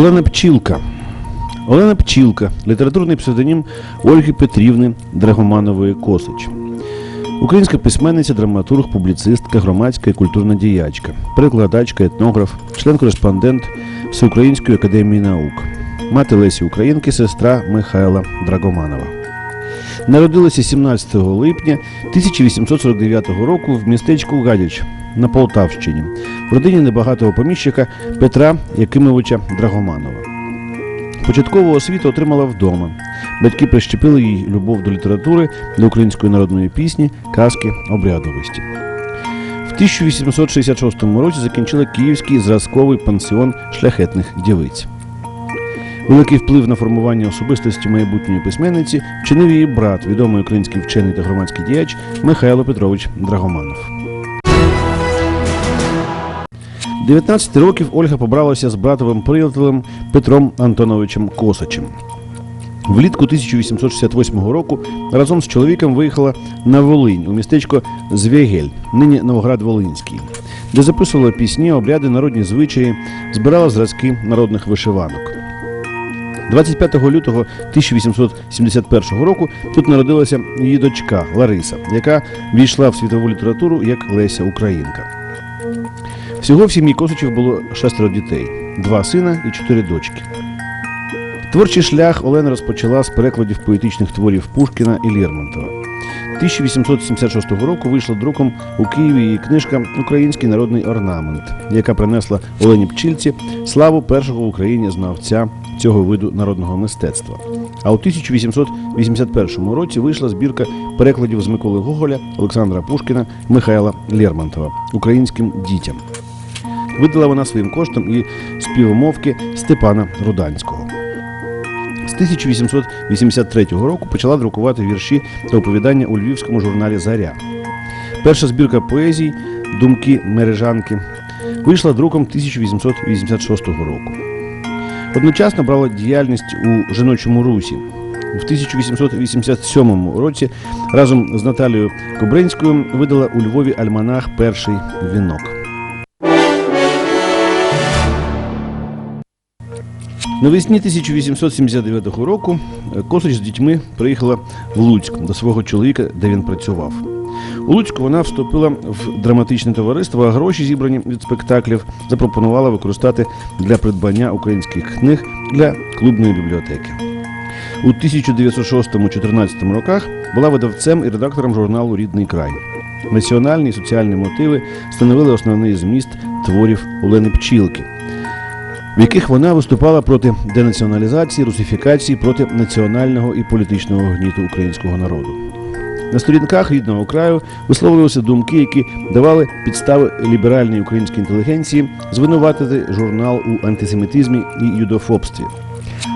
Олена Пчілка. Олена Пчілка, літературний псевдонім Ольги Петрівни Драгоманової Косич. Українська письменниця, драматург, публіцистка, громадська і культурна діячка, перекладачка, етнограф, член-кореспондент Всеукраїнської академії наук, мати Лесі Українки, сестра Михайла Драгоманова. Народилася 17 липня 1849 року в містечку Гадяч на Полтавщині в родині небагатого поміщика Петра Якимовича Драгоманова. Початкову освіту отримала вдома. Батьки прищепили їй любов до літератури, до української народної пісні, казки, обрядовості. В 1866 році закінчила Київський зразковий пансіон шляхетних дівиць. Великий вплив на формування особистості майбутньої письменниці вчинив її брат, відомий український вчений та громадський діяч Михайло Петрович Драгоманов. 19 років Ольга побралася з братовим приятелем Петром Антоновичем Косачем. Влітку 1868 року разом з чоловіком виїхала на Волинь у містечко Звєгель, нині Новоград-Волинський, де записувала пісні, обряди, народні звичаї, збирала зразки народних вишиванок. 25 лютого 1871 року тут народилася її дочка Лариса, яка війшла в світову літературу як Леся Українка. Всього в сім'ї Косичів було шестеро дітей: два сина і чотири дочки. Творчий шлях Олена розпочала з перекладів поетичних творів Пушкіна і Лермонтова. 1876 року вийшла друком у Києві її книжка Український народний орнамент, яка принесла Олені Пчільці славу першого в Україні знавця цього виду народного мистецтва. А у 1881 році вийшла збірка перекладів з Миколи Гоголя, Олександра Пушкіна, Михайла Лермонтова українським дітям. Видала вона своїм коштом і співмовки Степана Руданського. З 1883 року почала друкувати вірші та оповідання у львівському журналі Заря. Перша збірка поезій Думки мережанки вийшла друком 1886 року. Одночасно брала діяльність у жіночому русі. В 1887 році разом з Наталією Кобринською видала у Львові альманах Перший вінок. Навесні 1879 року Косич з дітьми приїхала в Луцьк до свого чоловіка, де він працював. Луцьку вона вступила в драматичне товариство, а гроші, зібрані від спектаклів, запропонувала використати для придбання українських книг для клубної бібліотеки. У 1906-14 роках була видавцем і редактором журналу Рідний край. Національні і соціальні мотиви становили основний зміст творів Олени Пчілки в яких вона виступала проти денаціоналізації, русифікації, проти національного і політичного гніту українського народу. На сторінках рідного краю висловлювалися думки, які давали підстави ліберальній українській інтелігенції звинуватити журнал у антисемітизмі і юдофобстві.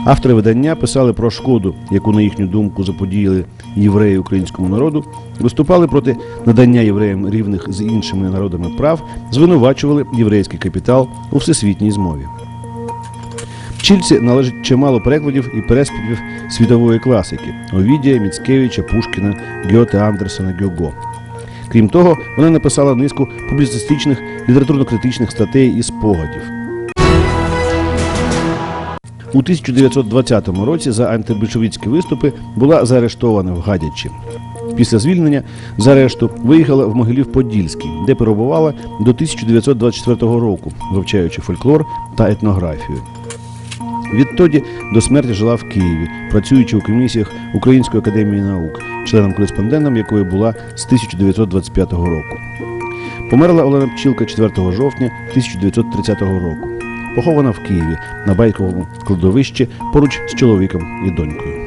Автори видання писали про шкоду, яку, на їхню думку, заподіяли євреї українському народу, виступали проти надання євреям рівних з іншими народами прав, звинувачували єврейський капітал у всесвітній змові. Чільці належить чимало перекладів і переспівів світової класики Овідія, Міцкевича, Пушкіна, Гьоте, Андерсона, Гього. Крім того, вона написала низку публіцистичних літературно-критичних статей і спогадів. У 1920 році за антибольшевицькі виступи була заарештована в Гадячі. Після звільнення з арешту виїхала в Могилів-Подільський, де перебувала до 1924 року, вивчаючи фольклор та етнографію. Відтоді до смерті жила в Києві, працюючи у комісіях Української академії наук, членом-кореспондентом якої була з 1925 року. Померла Олена Пчілка 4 жовтня 1930 року. Похована в Києві на байковому кладовищі поруч з чоловіком і донькою.